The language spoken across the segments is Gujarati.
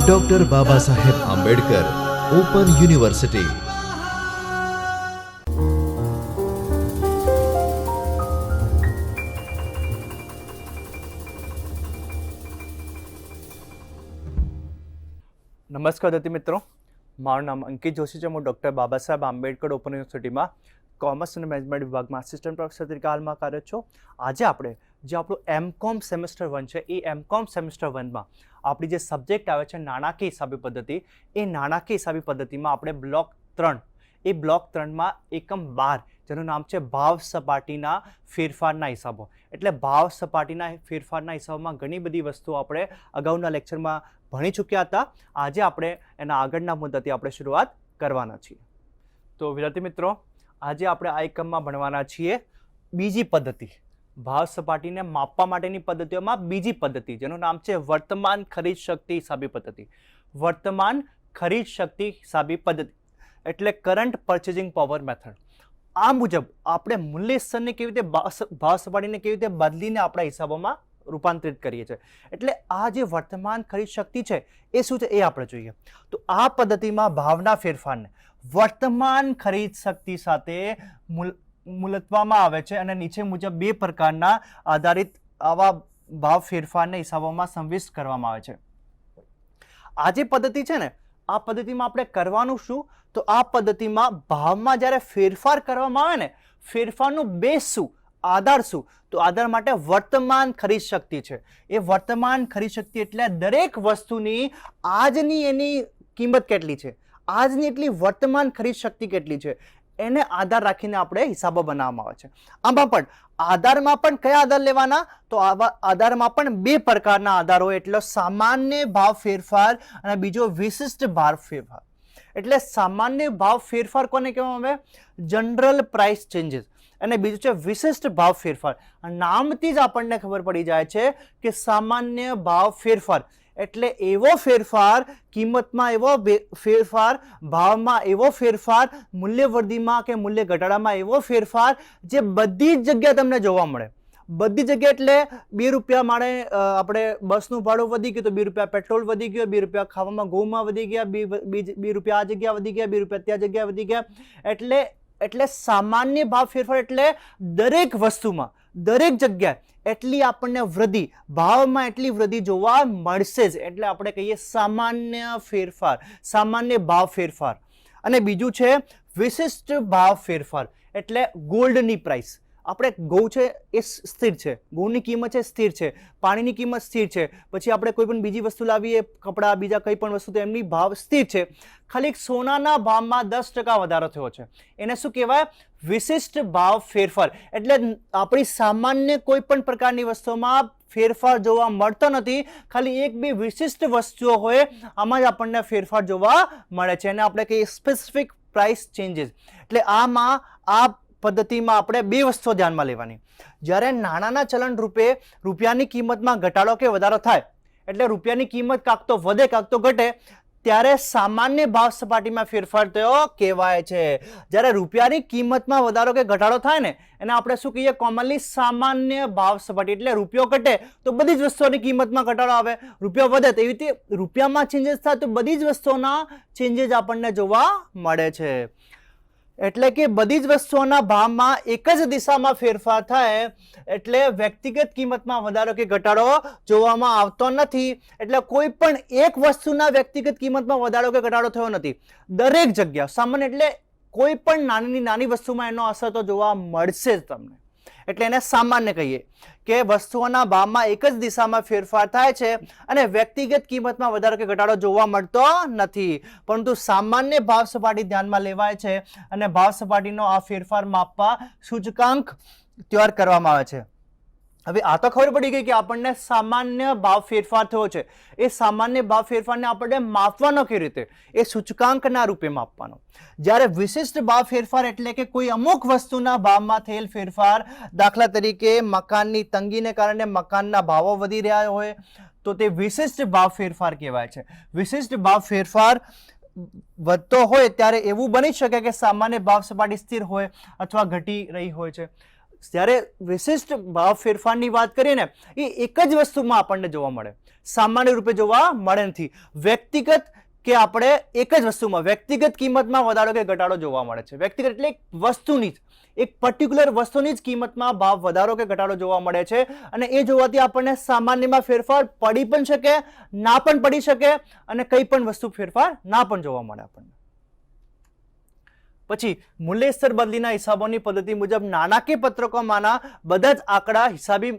ડોક્ટર બાબા સાહેબ આંબેડકર ઓપન યુનિવર્સિટી નમસ્કાર દત્તી મિત્રો. મારું નામ અંકિત જોશી છે. હું ડૉક્ટર બાબા સાહેબ આંબેડકર ઓપન યુનિવર્સિટીમાં કોમર્સ અને મેનેજમેન્ટ વિભાગમાં આસિસ્ટન્ટ પ્રોફેસર તરીકે હાલમાં કાર્યરત છું. આજે આપણે જે આપણું એમકોમ સેમેસ્ટર વન છે, એ એમ કોમ સેમેસ્ટર વનમાં આપણી જે સબ્જેક્ટ આવે છે નાણાકીય હિસાબી પદ્ધતિ, એ નાણાકીય હિસાબી પદ્ધતિમાં આપણે બ્લોક ત્રણ, એ બ્લોક ત્રણમાં એકમ બાર, જેનું નામ છે ભાવ સપાટીના ફેરફારના હિસાબો. એટલે ભાવ સપાટીના ફેરફારના હિસાબોમાં ઘણી બધી વસ્તુઓ આપણે અગાઉના લેક્ચરમાં ભણી ચૂક્યા હતા. આજે આપણે એના આગળના મુદ્દાથી આપણે શરૂઆત કરવાના છીએ. તો વિદ્યાર્થી મિત્રો, આજે આપણે આ એકમમાં ભણવાના છીએ બીજી પદ્ધતિ. ભાવ સપાટીને માપવા માટેની પદ્ધતિઓમાં બીજી પદ્ધતિ, જેનું નામ છે વર્તમાન ખરીદ શક્તિ હિસાબી પદ્ધતિ. વર્તમાન ખરીદ શક્તિ હિસાબી પદ્ધતિ, એટલે કરંટ પરચેઝિંગ પાવર મેથડ આ મુજબ આપણે મૂલ્ય કેવી રીતે ભાવ ભાવ સપાટીને કેવી રીતે બદલીને આપણા હિસાબોમાં રૂપાંતરિત કરીએ છીએ. એટલે આ જે વર્તમાન ખરીદ શક્તિ છે, એ શું છે એ આપણે જોઈએ. તો આ પદ્ધતિમાં ભાવના ફેરફારને, વર્તમાન ખરીદ શક્તિ સાથે મૂલ મૂલતવામાં આવે છે અને નીચે મુજબ બે પ્રકારના આધારિત આવા ભાવ ફેરફારને હિસાબોમાં સંવિષ્ટ કરવામાં આવે છે. આ જે પદ્ધતિ છે ને, આ પદ્ધતિમાં આપણે કરવાનું શું? તો આ પદ્ધતિમાં ભાવમાં જ્યારે ફેરફાર કરવામાં આવે ને, ફેરફારનું બેસ શું? આધાર શું? તો આધાર માટે વર્તમાન ખરીદ શક્તિ છે. એ વર્તમાન ખરીદ શક્તિ એટલે દરેક વસ્તુની આજની એની કિંમત કેટલી છે? આજની એટલી વર્તમાન ખરીદ શક્તિ કેટલી છે? એને આધાર રાખીને આપણે હિસાબો બનાવવામાં આવે છે. આમાં પણ આધારમાં પણ કયા આધાર લેવાના? તો આવા આધારમાં પણ બે પ્રકારના આધાર હોય. એટલે સામાન્ય ભાવ ફેરફાર અને બીજો વિશિષ્ટ ભાવ ફેરફાર. એટલે સામાન્ય ભાવ ફેરફાર કોને કહેવામાં આવે? જનરલ પ્રાઇસ ચેન્જીસ અને બીજું છે વિશિષ્ટ ભાવ ફેરફાર. નામથી જ આપણને ખબર પડી જાય છે કે સામાન્ય ભાવ ફેરફાર. એટલે એવો ફેરફાર, કિંમતમાં એવો ફેરફાર, ભાવમાં એવો ફેરફાર મૂલ્યવૃદ્ધિમાં કે મૂલ્ય ઘટાડામાં એવો ફેરફાર જે બધી જ જગ્યાએ તમને જોવા મળે. બધી જગ્યાએ એટલે બે રૂપિયા માણે આપણે બસનું ભાડું વધી ગયું તો બે રૂપિયા પેટ્રોલ વધી ગયો, બે રૂપિયા ખાવામાં ઘઉંમાં વધી ગયા, બે બે રૂપિયા આ જગ્યા વધી ગયા, બે રૂપિયા ત્યાં જગ્યા વધી ગયા. એટલે એટલે સામાન્ય ભાવ ફેરફાર એટલે દરેક વસ્તુમાં દરેક જગ્યાએ એટલી આપણને વૃદ્ધિ, ભાવમાં એટલી વૃદ્ધિ જોવા મળશે જ. એટલે આપણે કહીએ સામાન્ય ફેરફાર, સામાન્ય ભાવ ફેરફાર. અને બીજું છે વિશિષ્ટ ભાવ ફેરફાર, એટલે ગોલ્ડની પ્રાઇસ આપણે ઘઉં છે એ સ્થિર છે. ઘઉંની કિંમત છે સ્થિર છે. પાણીની કિંમત સ્થિર છે. પછી આપણે કોઈ પણ બીજી વસ્તુ લાવીએ, કપડાં, બીજા કંઈ પણ વસ્તુ, તો એમની ભાવ સ્થિર છે. ખાલી સોનાના ભાવમાં દસ ટકા વધારો થયો છે. એને શું કહેવાય? વિશિષ્ટ ભાવ ફેરફાર. એટલે આપણી સામાન્ય કોઈ પણ પ્રકારની વસ્તુમાં ફેરફાર જોવા મળતો નથી. ખાલી એક બે વિશિષ્ટ વસ્તુઓ હોય, આમાં જ આપણને ફેરફાર જોવા મળે છે. અને આપણે કહીએ સ્પેસિફિક પ્રાઇસ ચેન્જીસ એટલે આમાં આ પદ્ધતિમાં આપણે બે વસ્તુઓ ધ્યાનમાં લેવાની. જ્યારે નાણાંના ચલણ રૂપે રૂપિયાની કિંમતમાં ઘટાડો કે વધારો થાય, એટલે રૂપિયાની કિંમત કાંક તો વધે, કાંક તો ઘટે, ત્યારે સામાન્ય ભાવ સપાટીમાં ફેરફાર થયો કહેવાય છે. જ્યારે રૂપિયાની કિંમતમાં વધારો કે ઘટાડો થાય ને, એને આપણે શું કહીએ? કોમનલી સામાન્ય ભાવ સપાટી, એટલે રૂપિયો ઘટે તો બધી જ વસ્તુઓની કિંમતમાં ઘટાડો આવે. રૂપિયો વધે તો એવી રીતે રૂપિયામાં ચેન્જીસ થાય તો બધી જ વસ્તુઓના ચેન્જીસ આપણને જોવા મળે છે. એટલે કે બધી જ વસ્તુઓના ભાવમાં એક જ દિશામાં ફેરફાર થાય, એટલે વ્યક્તિગત કિંમતમાં વધારો કે ઘટાડો જોવામાં આવતો નથી. એટલે કોઈ પણ એક વસ્તુના વ્યક્તિગત કિંમતમાં વધારો કે ઘટાડો થયો નથી. દરેક જગ્યા સામાન્ય એટલે કોઈ પણ નાની નાની વસ્તુમાં એનો અસર તો જોવા મળશે જ તમને. એટલે એને સામાન્ય કહીએ કે વસ્તુઓના ભાવમાં એક જ દિશામાં ફેરફાર થાય છે અને વ્યક્તિગત કિંમતમાં વધારો કે ઘટાડો જોવા મળતો નથી. પરંતુ સામાન્ય ભાવ સપાટી ધ્યાનમાં લેવાય છે અને ભાવ સપાટીનો આ ફેરફાર માપવા સૂચકાંક તૈયાર કરવામાં આવે છે. હવે આ તો ખબર પડી ગઈ કે આપણને સામાન્ય ભાવ ફેરફાર થયો છે. એ સામાન્ય ભાવ ફેરફારને આપણને માપવાનો કેવી રીતે? એ સૂચકાંકના રૂપે માપવાનો. જ્યારે વિશિષ્ટ ભાવ ફેરફાર એટલે કે કોઈ અમુક વસ્તુના ભાવમાં થયેલ ફેરફાર, દાખલા તરીકે મકાનની તંગીને કારણે મકાનના ભાવો વધી રહ્યા હોય, તો તે વિશિષ્ટ ભાવ ફેરફાર કહેવાય છે. વિશિષ્ટ ભાવ ફેરફાર વધતો હોય ત્યારે એવું બની શકે કે સામાન્ય ભાવ સપાટી સ્થિર હોય અથવા ઘટી રહી હોય છે. જ્યારે વિશિષ્ટ ભાવ ફેરફારની વાત કરીએ ને, એ એક જ વસ્તુમાં આપણને જોવા મળે. સામાન્ય રૂપે જોવા મળે નથી. વ્યક્તિગત કે આપણે એક જ વસ્તુમાં, વ્યક્તિગત કિંમતમાં વધારો કે ઘટાડો જોવા મળે છે. વ્યક્તિગત એટલે એક વસ્તુની જ, એક પર્ટિક્યુલર વસ્તુની જ કિંમતમાં ભાવ વધારો કે ઘટાડો જોવા મળે છે અને એ જોવાથી આપણને સામાન્યમાં ફેરફાર પડી પણ શકે, ના પણ પડી શકે અને કંઈ પણ વસ્તુ ફેરફાર ના પણ જોવા મળે આપણને. પછી મૂલ્ય સ્તર બદલીના હિસાબોની પદ્ધતિ મુજબ નાણાકીય પત્રકોમાંના બધા જ આંકડા હિસાબી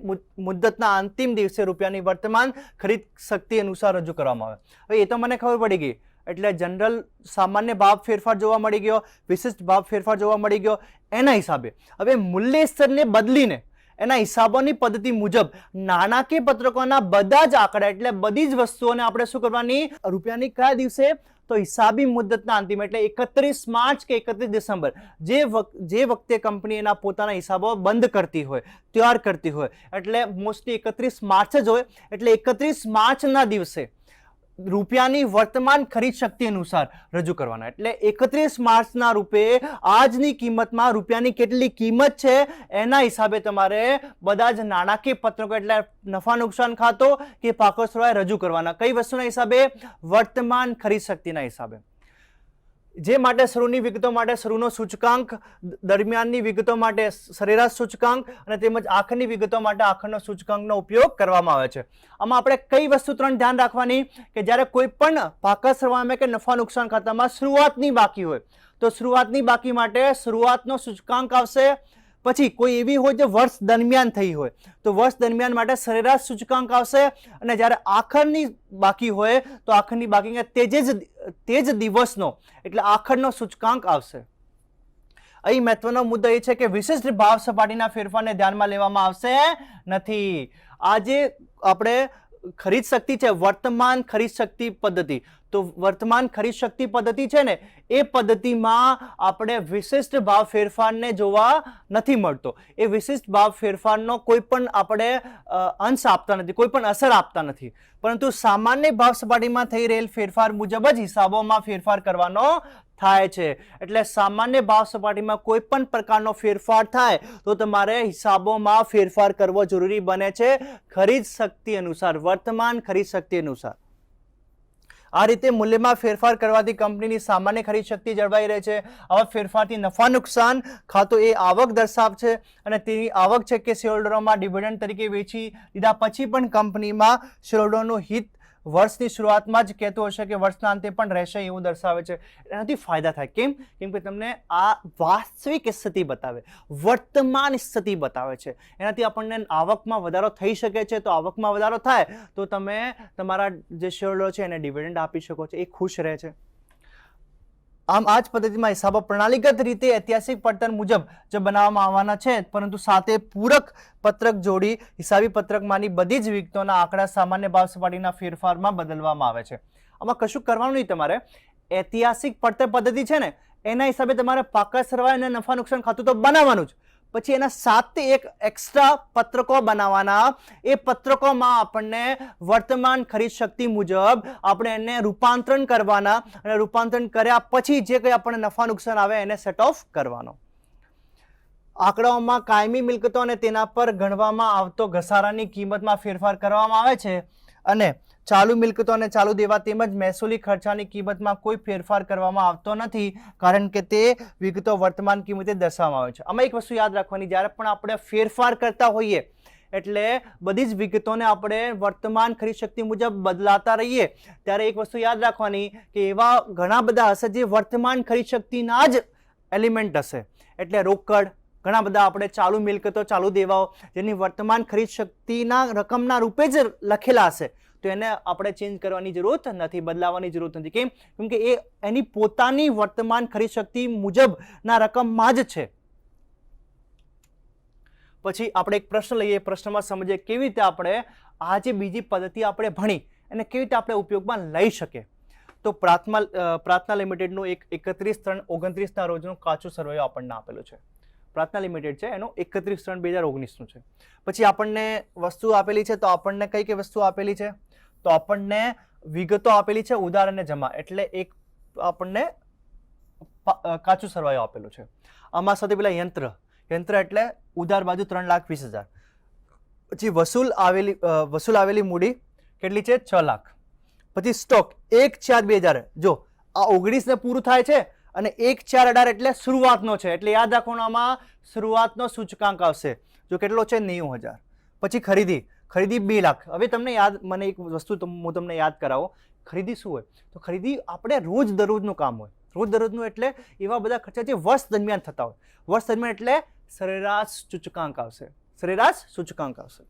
મુદ્દતના અંતિમ દિવસે રૂપિયાની વર્તમાન ખરીદ શક્તિ અનુસાર રજૂ કરવામાં આવે. હવે એ તો મને ખબર પડી ગઈ, એટલે જનરલ સામાન્ય ભાવ ફેરફાર જોવા મળી ગયો, વિશિષ્ટ ભાવ ફેરફાર જોવા મળી ગયો, એના હિસાબે. હવે મૂલ્ય સ્તરને બદલીને એના હિસાબોની પદ્ધતિ મુજબ નાણાકીય પત્રકોના બધા જ આંકડા એટલે બધી જ વસ્તુઓને આપણે શું કરવાની, રૂપિયાની કયા દિવસે તો હિસાબી મુદ્દતના અંતિમ એટલે એકત્રીસ માર્ચ કે એકત્રીસ ડિસેમ્બર, જે જે વખતે કંપની એના પોતાના હિસાબો બંધ કરતી હોય, તૈયાર કરતી હોય, એટલે મોસ્ટલી એકત્રીસ માર્ચ જ હોય, એટલે એકત્રીસ માર્ચના દિવસે રૂપિયાની વર્તમાન ખરીદ શક્તિ અનુસાર રજૂ કરવાના. એટલે એકત્રીસ માર્ચના રૂપે આજની કિંમતમાં રૂપિયાની કેટલી કિંમત છે, એના હિસાબે તમારે બધા જ નાણાકીય પત્રકો, એટલે નફા નુકસાન ખાતો કે પાકો રજૂ કરવાના. કઈ વસ્તુના હિસાબે? વર્તમાન ખરીદ શક્તિના હિસાબે. જે માટે શરૂની વિગતો માટે શરૂનો સૂચકાંક દરમિયાનની વિગતો માટે સરેરાશ સૂચકાંક અને તેમજ આખરની વિગતો માટે આખરનો સૂચકાંકનો ઉપયોગ કરવામાં આવે છે. આમાં આપણે કઈ વસ્તુ ત્રણ ધ્યાન રાખવાની? કે જ્યારે કોઈ પણ પાકા સરવામે કે નફા નુકસાન ખાતામાં શરૂઆતની બાકી હોય, તો શરૂઆતની બાકી માટે શરૂઆતનો સૂચકાંક આવશે પછી કોઈ એવી હોય જે વર્ષ દરમિયાન થઈ હોય. તો વર્ષ દરમિયાન માટે સરેરાશ સૂચકાંક આવશે અને જ્યારે આખરની બાકી હોય, તો આખરની બાકી તે જ તે જ દિવસનો, એટલે આખરનો સૂચકાંક આવશે. અહીં મહત્વનો મુદ્દો એ છે કે વિશિષ્ટ ભાવ સપાટીના ફેરફારને ધ્યાનમાં લેવામાં આવશે નથી. આજે આપણે ખરીદ શક્તિ છે, વર્તમાન ખરીદ શક્તિ પદ્ધતિ. તો વર્તમાન ખરીદ શક્તિ પદ્ધતિ છે ને, એ પદ્ધતિમાં આપણે વિશિષ્ટ ભાવ ફેરફારને જોવા નથી મળતો. એ વિશિષ્ટ ભાવ ફેરફારનો કોઈ પણ આપણે અંશ આપતા નથી, કોઈ પણ અસર આપતા નથી. પરંતુ સામાન્ય ભાવ સપાટીમાં થઈ રહેલ ફેરફાર મુજબ જ હિસાબોમાં ફેરફાર કરવાનો થાય છે. એટલે સામાન્ય ભાવ સપાટીમાં કોઈ પણ પ્રકારનો ફેરફાર થાય, તો તમારે હિસાબોમાં ફેરફાર કરવો જરૂરી બને છે. ખરીદ શક્તિ અનુસાર, વર્તમાન ખરીદ શક્તિ અનુસાર. આ રીતે મૂલ્યમાં ફેરફાર કરવાથી કંપનીની સામાન્ય ખરીદ શક્તિ જળવાઈ રહે છે. આવા ફેરફારથી નફા નુકસાન ખાતો એ આવક દર્શાવ છે અને તેની આવક છે કે શેરહોલ્ડરોમાં ડિવિડન્ડ તરીકે વેચી દીધા પછી પણ કંપનીમાં શેરહોલ્ડરનું હિત વર્ષની શરૂઆતમાં જ કહેતું હશે કે વર્ષના અંતે પણ રહેશે એવું દર્શાવે છે. એનાથી ફાયદા થાય. કેમ? કેમ કે તમને આ વાસ્તવિક સ્થિતિ બતાવે, વર્તમાન સ્થિતિ બતાવે છે. એનાથી આપણને આવકમાં વધારો થઈ શકે છે. તો આવકમાં વધારો થાય, તો તમે તમારા જે શેરડો છે એને ડિવિડન્ડ આપી શકો છો. એ ખુશ રહે છે. આમ આ જ પદ્ધતિમાં હિસાબો પ્રણાલીગત રીતે ઐતિહાસિક પડતર મુજબ જે બનાવવામાં આવવાના છે, પરંતુ સાથે પૂરક પત્રક જોડી, હિસાબી પત્રકમાંની બધી જ વિગતોના આંકડા સામાન્ય ભાવ સપાટીના ફેરફારમાં બદલવામાં આવે છે. આમાં કશું કરવાનું નહીં તમારે. ઐતિહાસિક પડતર પદ્ધતિ છે ને, એના હિસાબે તમારે પાકા સરવાય અને નફા નુકસાન ખાતું તો બનાવવાનું જ. પછી એના સાથે એક એક્સ્ટ્રા પત્રકો બનાવવાના. એ પત્રકોમાં આપણને વર્તમાન ખરીદ શક્તિ મુજબ આપણે એને રૂપાંતરણ કરવાના અને રૂપાંતરણ કર્યા પછી જે કંઈ આપણને નફા નુકસાન આવે એને સેટ ઓફ કરવાનો. આંકડાઓમાં કાયમી મિલકતો અને તેના પર ગણવામાં આવતો ઘસારાની કિંમતમાં ફેરફાર કરવામાં આવે છે. અને ચાલુ મિલકતો અને ચાલુ દેવા તેમજ મહેસૂલી ખર્ચાની કિંમતમાં કોઈ ફેરફાર કરવામાં આવતો નથી, કારણ કે તે વિગતો વર્તમાન કિંમતે દર્શાવવામાં આવે છે. આમાં એક વસ્તુ યાદ રાખવાની, જ્યારે પણ આપણે ફેરફાર કરતા હોઈએ, એટલે બધી જ વિગતોને આપણે વર્તમાન ખરીદ શક્તિ મુજબ બદલાતા રહીએ, ત્યારે એક વસ્તુ યાદ રાખવાની કે એવા ઘણા બધા હશે જે વર્તમાન ખરીદ શક્તિના જ એલિમેન્ટ હશે. એટલે રોકડ, ઘણા બધા આપણે ચાલુ મિલકતો, ચાલુ દેવાઓ, જેની વર્તમાન ખરીદ શક્તિના રકમના રૂપે જ લખેલા હશે. તો એને આપણે ચેન્જ કરવાની જરૂરત નથી, બદલાવાની જરૂરત નથી. કેમ? કેમ કે એ એની પોતાની વર્તમાન ખરીદ શક્તિ મુજબના રકમમાં જ છે. પછી આપણે એક પ્રશ્ન લઈએ, પ્રશ્નમાં સમજીએ કેવી રીતે આપણે આ જે બીજી પદ્ધતિ આપણે ભણી એને કેવી રીતે આપણે ઉપયોગમાં લઈ શકીએ. તો પ્રાર્થના પ્રાર્થના લિમિટેડનું એક એકત્રીસ ત્રણ ઓગણત્રીસના રોજનું કાચો સર્વે આપણને આપેલો છે. પ્રાર્થના લિમિટેડ છે, એનો એકત્રીસ ત્રણ બે હજાર ઓગણીસનું છે. પછી આપણને વસ્તુ આપેલી છે, તો આપણને કઈ કઈ વસ્તુ આપેલી છે? તો આપણને વિગતો આપેલી છે ઉધાર અને જમા. એટલે એક આપણને કાચું સરવાયો આપેલું છે. આમાં સાથે પેલા યંત્ર. યંત્ર એટલે ઉધાર બાજુ ત્રણ લાખ વીસ હજાર. પછી વસૂલ આવેલી વસૂલ આવેલી મૂડી કેટલી છે? છ લાખ. પછી સ્ટોક. એક ચાર બે હજાર. જો, આ ઓગણીસને પૂરું થાય છે અને એક ચાર અઢાર એટલે શરૂઆતનો છે. એટલે યાદ રાખવાનું આમાં શરૂઆતનો સૂચકાંક આવશે. જો કેટલો છે? નેવું હજાર. પછી ખરીદી. ખરીદી બે લાખ. હવે તમને યાદ, મને એક વસ્તુ હું તમને યાદ કરાવો. ખરીદી શું હોય? તો ખરીદી આપણે રોજ દરરોજનું કામ હોય. રોજ દરરોજનું એટલે એવા બધા ખર્ચા જે વર્ષ દરમિયાન થતા હોય. વર્ષ દરમિયાન એટલે સરેરાશ સૂચકાંક આવશે. સરેરાશ સૂચકાંક આવશે.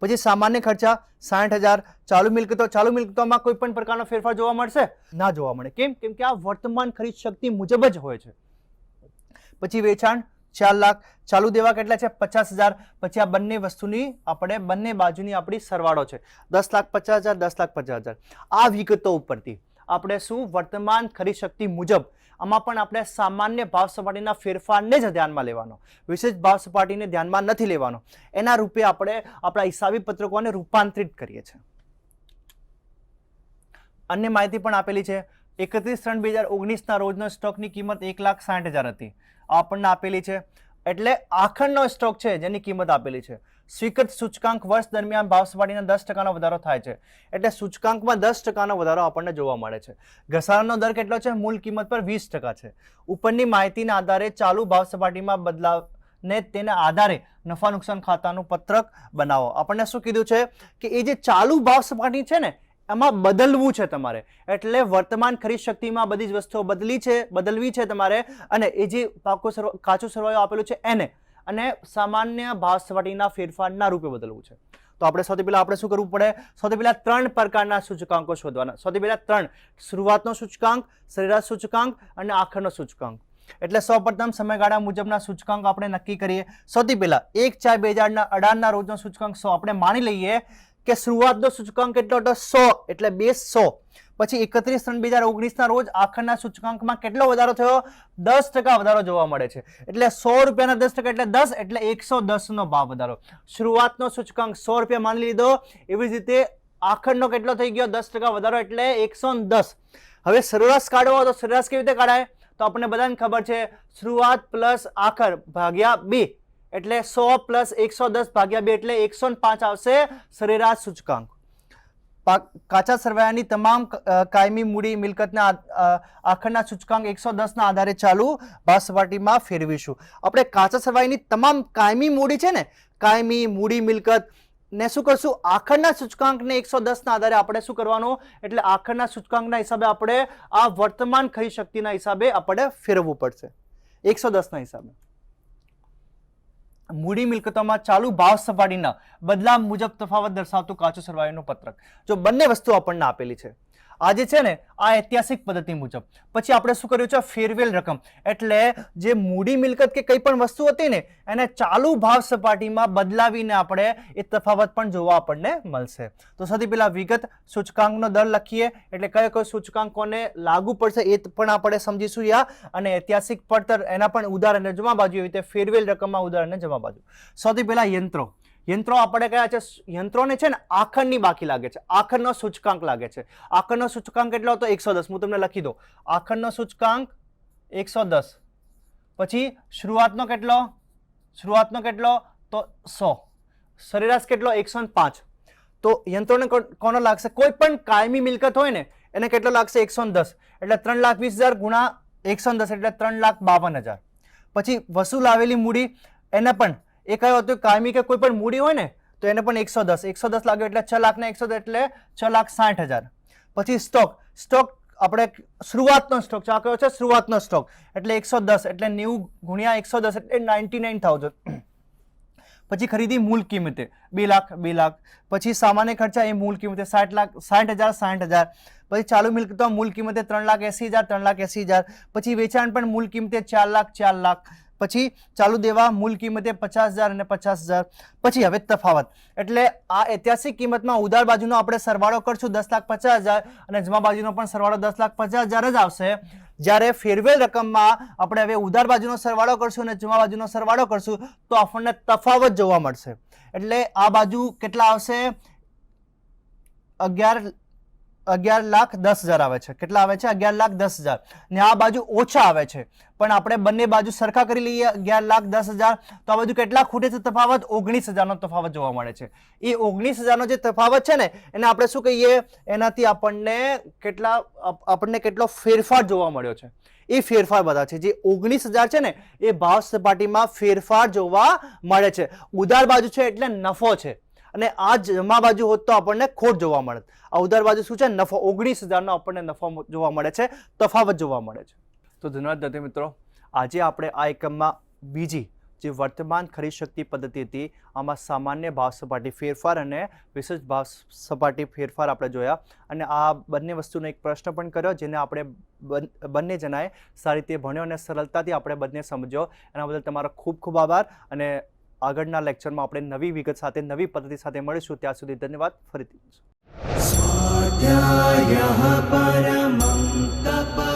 પછી સામાન્ય ખર્ચા સાઠ હજાર. ચાલુ મિલકતો ચાલુ મિલકતોમાં કોઈ પણ પ્રકારનો ફેરફાર જોવા મળશે? ના જોવા મળે. કેમ? કેમ કે આ વર્તમાન ખરીદ શક્તિ મુજબ જ હોય છે. પછી વેચાણ. ચાર લાખ. ચાલુ દેવા કેટલા છે? પચાસ હજાર. પછી આ બંને વસ્તુની આપણે બંને બાજુની આપણી સરવાળો છે. દસ લાખ પચાસ હજાર, દસ લાખ પચાસ હજાર. આ વિગતો ઉપરથી આપણે શું વર્તમાન ખરી શક્તિ મુજબ આમાં પણ આપણે સામાન્ય ભાવ સપાટીના ફેરફારને જ ધ્યાનમાં લેવાનો. વિશેષ ભાવ સપાટીને ધ્યાનમાં નથી લેવાનો. એના રૂપે આપણે આપણા હિસાબી પત્રકોને રૂપાંતરિત કરીએ છીએ. અન્ય માહિતી પણ આપેલી છે. એકત્રીસ ત્રણ બે હજાર ઓગણીસના રોજનો સ્ટોકની કિંમત એક લાખ સાઠ હજાર હતી. આપણને આપેલી છે. એટલે આખરનો સ્ટોક છે જેની કિંમત આપેલી છે. સ્વીકૃત સૂચકાંક વર્ષ દરમિયાન ભાવ સપાટીના દસ ટકાનો વધારો થાય છે. એટલે સૂચકાંકમાં દસ ટકાનો વધારો આપણને જોવા મળે છે. ઘસારાનો દર કેટલો છે? મૂળ કિંમત પર વીસ ટકા છે. ઉપરની માહિતીના આધારે ચાલુ ભાવ સપાટીમાં બદલાવ ને તેના આધારે નફા નુકસાન ખાતાનું પત્રક બનાવો. આપણને શું કીધું છે? કે એ જે ચાલુ ભાવ સપાટી છે ને એમાં બદલવું છે તમારે. એટલે વર્તમાન ખરીદ શક્તિમાં બધી જ વસ્તુઓ બદલી છે, બદલવી છે તમારે. અને એ જે પાકો કાચું સરવાળો આપેલું છે એને, અને સામાન્ય ભાવ સપાટીના ફેરફારના રૂપે બદલવું છે. તો આપણે સૌથી પહેલાં આપણે શું કરવું પડે? સૌથી પહેલાં ત્રણ પ્રકારના સૂચકાંકો શોધવાના. સૌથી પહેલાં ત્રણ, શરૂઆતનો સૂચકાંક, સરેરાશ સૂચકાંક અને આખરનો સૂચકાંક. એટલે સૌપ્રથમ સમયગાળા મુજબના સૂચકાંક આપણે નક્કી કરીએ. સૌથી પહેલા એક ચાર બે હજારના અઢારના રોજનો સૂચકાંક સો આપણે માની લઈએ. કે શરૂઆતનો સૂચકાંક કેટલો હતો? સો. એટલે બે સો. પછી એકત્રીસ ત્રણ બે હજાર ઓગણીસના રોજ આખરના સૂચકાંકમાં કેટલો વધારો થયો? દસ ટકા વધારો જોવા મળે છે. એટલે સો રૂપિયાના દસ ટકા એટલે દસ, એટલે એકસો દસનો ભાવ વધારો. શરૂઆતનો સૂચકાંક સો રૂપિયા માની લીધો. એવી જ રીતે આખરનો કેટલો થઈ ગયો? દસ ટકા વધારો એટલે એકસો દસ. હવે સરેરાશ કાઢવો તો સરેરાશ કેવી રીતે કાઢાય? તો આપણને બધાને ખબર છે, શરૂઆત પ્લસ આખર ભાગ્યા બે. એટલે સો પ્લસ એકસો દસ ભાગ્યા બે એટલે એકસો પાંચ આવશે સરેરાશ સૂચકાંક. કાચા સરવાયાની તમામ કાયમી મૂડી મિલકતના આખરના સૂચકાંક એકસો દસના આધારે ચાલુ બાસવાટીમાં ફેરવીશું. આપણે કાચા સરવાયાની તમામ કાયમી મૂડી છે ને, કાયમી મૂડી મિલકત ને શું કરશું? આખરના સૂચકાંકને એકસો દસના આધારે આપણે શું કરવાનું? એટલે આખરના સૂચકાંકના હિસાબે આપણે આ વર્તમાન ખરી શક્તિના હિસાબે આપણે ફેરવવું પડશે. એકસો દસના હિસાબે. મૂડી મિલકતોમાં ચાલુ ભાવ સપાટીના બદલાવ મુજબ તફાવત દર્શાવતું કાચું સરવાયોનું પત્રક. જો બંને વસ્તુ આપણને આપેલી છે. આ જે છે ને આ ઐતિહાસિક પદ્ધતિ મુજબ. પછી આપણે શું કર્યું છે? ફેરવેલ રકમ. એટલે જે મૂડી મિલકત કે કંઈ પણ વસ્તુ હતી ને, એને ચાલુ ભાવ સપાટીમાં બદલાવીને આપણે એ તફાવત પણ જોવા આપણને મળશે. તો સૌથી પહેલા વિગત, સૂચકાંકનો દર લખીએ. એટલે કયો કયો સૂચકાંકોને લાગુ પડશે એ પણ આપણે સમજીશું યા. અને ઐતિહાસિક પડતર એના પણ ઉદાહરણ જમા બાજુ એવી રીતે ફેરવેલ રકમમાં ઉદાહરણ જમા બાજુ. સૌથી પહેલાં યંત્રો. યંત્રો આપણે કયા છે? યંત્રોને છે ને આખરની બાકી લાગે છે. આખરનો સૂચકાંક લાગે છે. આખરનો સૂચકાંક કેટલો હતો? એકસો દસ. હું તમને લખી દઉં. આખરનો સૂચકાંક એકસો દસ. પછી શરૂઆતનો કેટલો? શરૂઆતનો કેટલો? તો સો. સરેરાશ કેટલો? એકસો પાંચ. તો યંત્રોને કોનો લાગશે? કોઈ પણ કાયમી મિલકત હોય ને, એને કેટલો લાગશે? એકસો દસ. એટલે ત્રણ લાખ વીસ હજાર ગુણા એકસો દસ એટલે ત્રણ લાખ બાવન હજાર. પછી વસૂલ આવેલી મૂડી, એને પણ એ કયો હતો? કાયમી કે કોઈ પણ મૂડી હોય ને, તો એને પણ એકસો દસ. એકસો દસ લાગ્યો એટલે છ લાખને એકસો દસ એટલે છ લાખ સાઠ હજાર. પછી સ્ટોક. સ્ટોક આપણે શરૂઆતનો સ્ટોક આ કયો છે? શરૂઆતનો સ્ટોક. એટલે એકસો દસ એટલે નેવું ગુણ્યા એકસો દસ એટલે નાઇન્ટી નાઇન થાઉઝન્ડ. પછી ખરીદી મૂળ કિંમતે બે લાખ બે લાખ. પછી સામાન્ય ખર્ચા એ મૂળ કિંમતે સાઠ લાખ, સાઠ હજાર સાઠ હજાર. પછી ચાલુ મિલકતો મૂળ કિંમતે ત્રણ લાખ એસી હજાર, ત્રણ લાખ એસી હજાર. પછી વેચાણ પણ મૂળ કિંમતે ચાર લાખ ચાર લાખ. પછી ચાલુ દેવા મૂળ કિંમતે પચાસ હજાર અને પચાસ હજાર. પછી હવે તફાવત. એટલે આ ઐતિહાસિક કિંમતમાં ઉધાર બાજુનો આપણે સરવાળો કરશું દસ લાખ પચાસ હજાર અને જમા બાજુનો પણ સરવાળો દસ લાખ પચાસ હજાર જ આવશે. જ્યારે ફેરવેલ રકમમાં આપણે હવે ઉધાર બાજુનો સરવાળો કરશું અને જમા બાજુનો સરવાળો કરશું, તો આપણને તફાવત જોવા મળશે. એટલે આ બાજુ કેટલા આવશે? અગિયાર અગિયાર લાખ દસ હજાર આવે છે. કેટલા આવે છે? અગિયાર લાખ દસ હજાર. ને આ બાજુ ઓછા આવે છે. પણ આપણે બંને બાજુ સરખા કરી લઈએ અગિયાર લાખ દસ હજાર, તો આ બાજુ કેટલા ખૂટે છે તફાવત? ઓગણીસ હજારનો તફાવત જોવા મળે છે. એ ઓગણીસ હજારનો જે તફાવત છે ને, એને આપણે શું કહીએ? એનાથી આપણને કેટલા આપણને કેટલો ફેરફાર જોવા મળ્યો છે. એ ફેરફાર બધા છે. જે ઓગણીસ હજાર છે ને, એ ભાવ સપાટીમાં ફેરફાર જોવા મળે છે. ઉદાર બાજુ છે એટલે નફો છે. અને આ જમા બાજુ હોત તો આપણને ખોટ જોવા મળે આ ઉધાર બાજુ શું છે? નફો ઓગણીસ હજારનો આપણને નફો જોવા મળે છે. તફાવત જોવા મળે છે. તો ધન્યવાદ દર્દી મિત્રો. આજે આપણે આ એકમમાં બીજી જે વર્તમાન ખરીદ શક્તિ પદ્ધતિ હતી, આમાં સામાન્ય ભાવ સપાટી ફેરફાર અને વિશેષ ભાવ સપાટી ફેરફાર આપણે જોયા. અને આ બંને વસ્તુનો એક પ્રશ્ન પણ કર્યો, જેને આપણે બંને જણાએ સારી રીતે ભણ્યો અને સરળતાથી આપણે બંને સમજ્યો. એના બદલ તમારો ખૂબ ખૂબ આભાર અને આગળના લેક્ચરમાં આપણે નવી વિગત સાથે, નવી પદ્ધતિ સાથે મળીશું. ત્યાં સુધી ધન્યવાદ. ફરીથી પરમં તપ